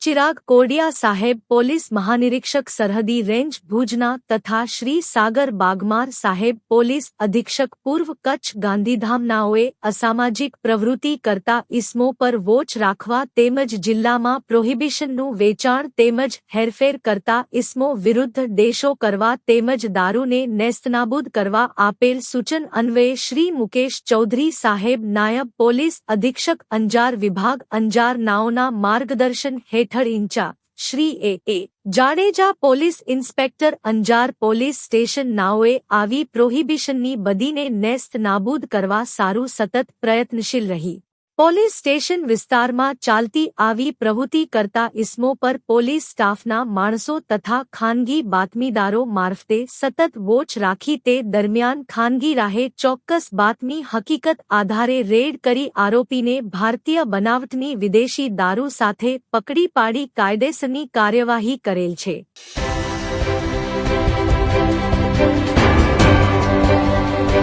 ચિરાગ કોડિયા સાહેબ પોલીસ મહાનિરીક્ષક સરહદી રેન્જ ભુજના તથા શ્રી સાગર બાગમાર સાહેબ પોલીસ અધિક્ષક પૂર્વ કચ્છ ગાંધીધામનાઓએ અસામાજિક પ્રવૃત્તિ કરતા ઇસમો પર વોચ રાખવા તેમજ જિલ્લામાં પ્રોહિબિશનનું વેચાણ તેમજ હેરફેર કરતા ઇસમો વિરુદ્ધ દેશો કરવા તેમજ દારૂને નેસ્તનાબૂદ કરવા આપેલ સૂચન અન્વયે શ્રી મુકેશ ચૌધરી સાહેબ નાયબ પોલીસ અધિક્ષક અંજાર વિભાગ અંજાર નાઓના માર્ગદર્શન હેઠળ ઇન્ચા Shri A A Jadeja police inspector Anjar police station નાઓએ આવી પ્રોહિબિશનની બદીને નેસ્ત નાબૂદ કરવા સારું સતત પ્રયત્નશીલ રહી પોલીસ સ્ટેશન વિસ્તારમાં ચાલતી આવી પ્રવૃત્તિ કરતા ઇસમો પર પોલીસ સ્ટાફના માણસો તથા ખાનગી બાતમીદારો મારફતે સતત વોચ રાખી તે દરમિયાન ખાનગી રાહે ચોક્કસ બાતમી હકીકત આધારે રેડ કરી આરોપીને ભારતીય બનાવટની વિદેશી દારૂ સાથે પકડી પાડી કાયદેસરની કાર્યવાહી કરેલ છે.